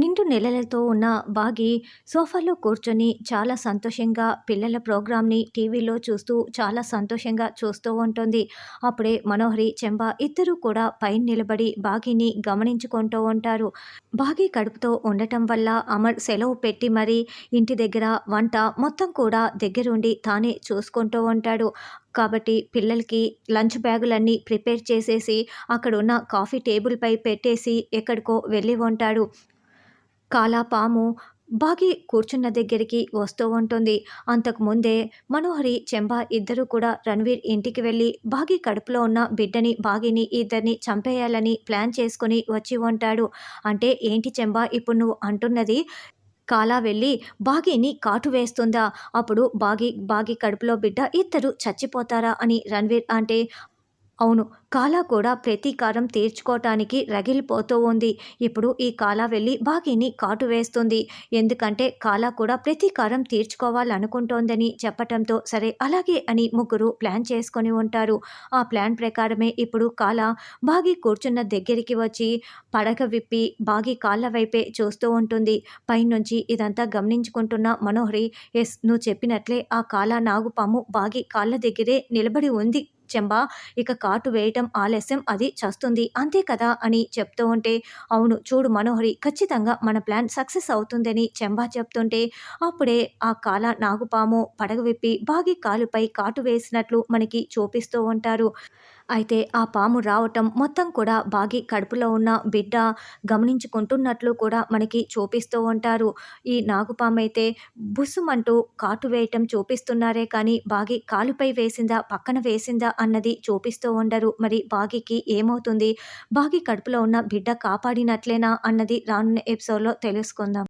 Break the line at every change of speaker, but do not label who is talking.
నిండు నెలలతో ఉన్న బాగి సోఫాలో కూర్చొని చాలా సంతోషంగా పిల్లల ప్రోగ్రామ్ని టీవీలో చూస్తూ చాలా సంతోషంగా చూస్తూ ఉంటుంది. అప్పుడే మనోహరి చెంబ ఇద్దరూ కూడా పైన నిలబడి బాగిని గమనించుకుంటూ ఉంటారు. బాగి కడుపుతో ఉండటం వల్ల అమర్ సెలవు పెట్టి మరీ ఇంటి దగ్గర వంట మొత్తం కూడా దగ్గరుండి తానే చూసుకుంటూ ఉంటాడు. కాబట్టి పిల్లలకి లంచ్ బ్యాగులన్నీ ప్రిపేర్ చేసేసి అక్కడ ఉన్న కాఫీ టేబుల్పై పెట్టేసి ఎక్కడికో వెళ్ళి ఉంటాడు. కాలా పాము బాగి కూర్చున్న దగ్గరికి వస్తూ ఉంటుంది. అంతకుముందే మనోహరి చెంబా ఇద్దరు కూడా రణవీర్ ఇంటికి వెళ్ళి బాగి కడుపులో ఉన్న బిడ్డని బాగిని ఇద్దరిని చంపేయాలని ప్లాన్ చేసుకుని వచ్చి ఉంటాడు. అంటే ఏంటి చెంబా ఇప్పుడు నువ్వు అంటున్నది? కాలా వెళ్ళి బాగీని కాటు వేస్తుందా? అప్పుడు బాగి బాగి కడుపులో బిడ్డ ఇద్దరు చచ్చిపోతారా అని రణవీర్ అంటే అవును కాలా కూడా ప్రతీకారం తీర్చుకోవటానికి రగిలిపోతూ ఉంది. ఇప్పుడు ఈ కాలా వెళ్ళి బాగీని కాటు వేస్తుంది. ఎందుకంటే కాలా కూడా ప్రతీకారం తీర్చుకోవాలనుకుంటోందని చెప్పటంతో సరే అలాగే అని ముగ్గురు ప్లాన్ చేసుకొని ఉంటారు. ఆ ప్లాన్ ప్రకారమే ఇప్పుడు కాలా బాగి కూర్చున్న దగ్గరికి వచ్చి పడగ విప్పి బాగి కాళ్ళ వైపే చూస్తూ ఉంటుంది. పైనుంచి ఇదంతా గమనించుకుంటున్న మనోహరి ఎస్ నువ్వు చెప్పినట్లే ఆ కాలా నాగుపాము బాగి కాళ్ళ దగ్గరే నిలబడి ఉంది చెంబా! ఇక కాటు వేయటం ఆలస్యం అది చస్తుంది. అంతే కదా అని చెప్తూ ఉంటే అవును చూడు మనోహరి ఖచ్చితంగా మన ప్లాన్ సక్సెస్ అవుతుందని చెంబా చెప్తుంటే అప్పుడే ఆ కాల నాగుపాము పడగ విప్పి బాగి కాలుపై కాటు వేసినట్లు మనకి చూపిస్తూ ఉంటారు. అయితే ఆ పాము రావటం మొత్తం కూడా బాగి కడుపులో ఉన్న బిడ్డ గమనించుకుంటున్నట్లు కూడా మనకి చూపిస్తూ ఉంటారు. ఈ నాగుపాము అయితే బుసుమంటూ కాటు వేయటం చూపిస్తున్నారే కానీ బాగి కాలుపై వేసిందా పక్కన వేసిందా అన్నది చూపిస్తూ ఉండరు. మరి బాగికి ఏమవుతుంది? బాగి కడుపులో ఉన్న బిడ్డ కాపాడినట్లేనా? అన్నది రానున్న ఎపిసోడ్లో తెలుసుకుందాం.